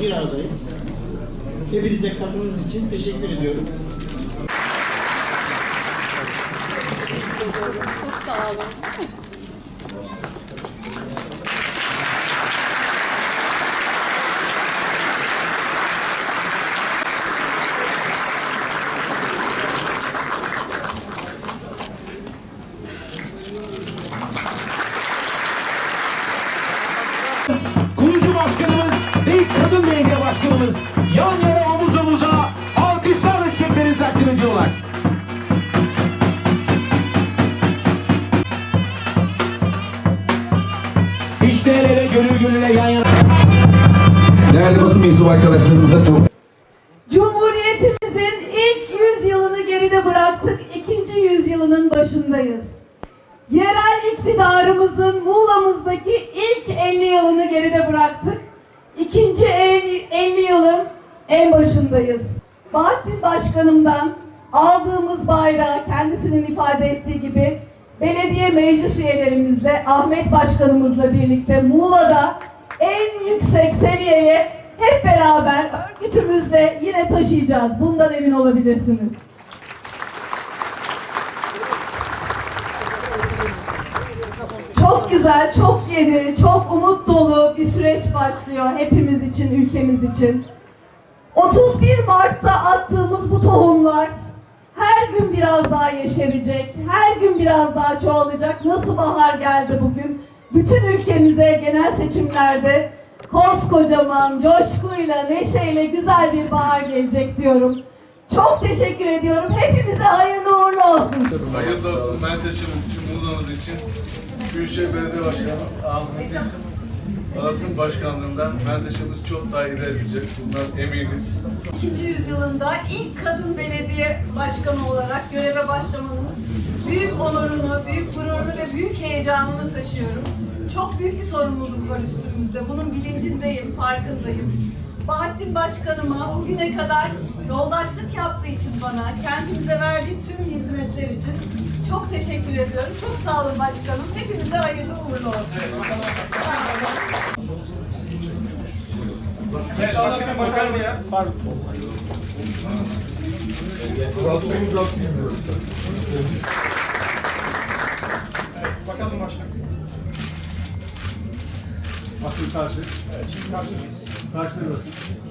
bir aradayız. Hepinize katılımınız için teşekkür ediyorum. Çok sağ olun. kurucu başkanımız ve ilk kadın belediye başkanımız yan yana omuz omuza alkışlarla çiçeklerini takdim ediyorlar. İşte el ele gönül gönüle yan yana. Değerli basın mensubu arkadaşlarımıza çok Cumhuriyetimizin ilk yüzyılını geride bıraktık, ikinci yüzyılının başındayız. Yerel iktidarımızın Muğla'mızdaki ilk 50 yılını geride bıraktık. En başındayız. Bahattin Başkanım'dan aldığımız bayrağı kendisinin ifade ettiği gibi belediye meclis üyelerimizle Ahmet Başkanımızla birlikte Muğla'da en yüksek seviyeye hep beraber örgütümüzle yine taşıyacağız. Bundan emin olabilirsiniz. Çok güzel, çok yeni, çok umut dolu bir süreç başlıyor hepimiz için, ülkemiz için. 31 Mart'ta attığımız bu tohumlar her gün biraz daha yeşerecek, her gün biraz daha çoğalacak. Nasıl bahar geldi bugün? Bütün ülkemize genel seçimlerde koskocaman, coşkuyla, neşeyle güzel bir bahar gelecek diyorum. Çok teşekkür ediyorum. Hepimize hayırlı uğurlu olsun. Hayırlı olsun Menteşe'miz için, Muğla'mız için. Büyükşehir Belediye Başkanı Ahmet Alas'ın başkanlığından Menteşe'miz çok daha ilerleyecek. Bundan eminiz. İkinci yüzyılında ilk kadın belediye başkanı olarak göreve başlamanın büyük onurunu, büyük gururunu ve büyük heyecanını taşıyorum. Çok büyük bir sorumluluk var üstümüzde. Bunun bilincindeyim, farkındayım. Bahattin Başkanıma bugüne kadar yoldaşlık yaptığı için bana, kendimize verdiği tüm hizmetler için çok teşekkür ediyorum. Çok sağ olun başkanım. Hepinize hayırlı uğurlu olsun. Evet, başkanım bakar mı ya? Pardon. Evet, bakalım başkanım. Bakın karşı. Evet, şimdi karşı? Karşıda bakın.